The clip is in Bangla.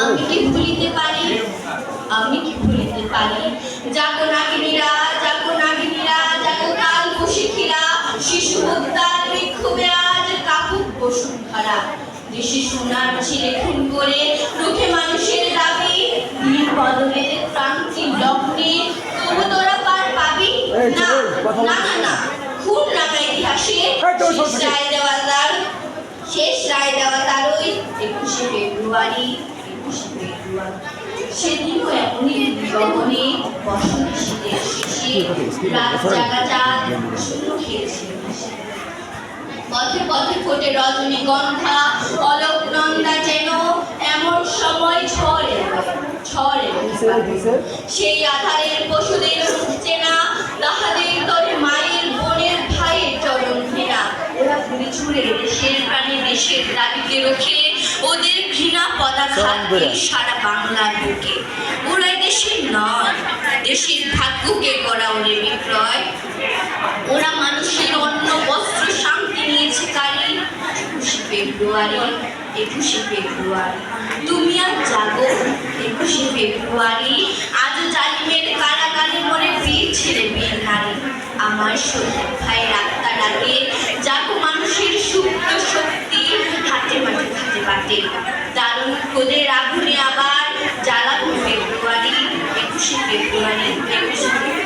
আমি কি ভুলিতে পারি? আমি কি ভুলিতে পারি? জাগো নাগিনীরা জাগো নাগিনীরা জাগো কাল বসিখিরা শিশু হত্যার বিক্ষোভে আজ কাপুক বসুন্ধরা। দেশে সোনার ছেলে খুন করে রুখে মানুষের দাবি নীল বদলের ক্রান্তি লগ্নে তবু তোরা পার পাবি? না না না না খুন নামা ইতিহাসে এই, তোর শেষ সব রায় দেওয়া তার শেষ রায় দেওয়া তারই একুশে ফেব্রুয়ারি একুশে ফেব্রুয়ারি সেদিনও এমনই গগনে বসন্ত শীতের শেষে রাত জাগা চাঁদ খেয়েছে পথে পথে ফোটে রজনীগন্ধা অলোক নন্দা যেন এমন সময় ঝড়ে ঝড়ে সেই আধারের পশুদের উঠছে না তাহাদের তরে মায়ের বোনের ভাইয়ের চরণ ঘেরা। ওরা ঘুরে ছুড়ে দেশের প্রাণে দেশের দাবিকে রোখে ওদের ঘৃণা দিয়ে সারা বাংলার বুকে। ওরা দেশের নয় দেশের ভাগ্যকে করা ওরে বিক্রয়। ওরা মানুষের অন্য বস্ত্র শান্তি নিয়েছে কালি একুশে ফেব্রুয়ারি একুশে ফেব্রুয়ারি। তুমি আর জাগো একুশে ফেব্রুয়ারি। আজ জালিমের কারাগারে মনে বীর ছেলে বীর নারী আমার শহীদ ভাই রাস্তা ডাকে জাগো মানুষের সুপ্ত শক্তি মাটিতে দারুণ খোদে আগুনে আবার জ্বালা ফেব্রুয়ারি একুশে ফেব্রুয়ারি একুশে ফেব্রুয়ারি।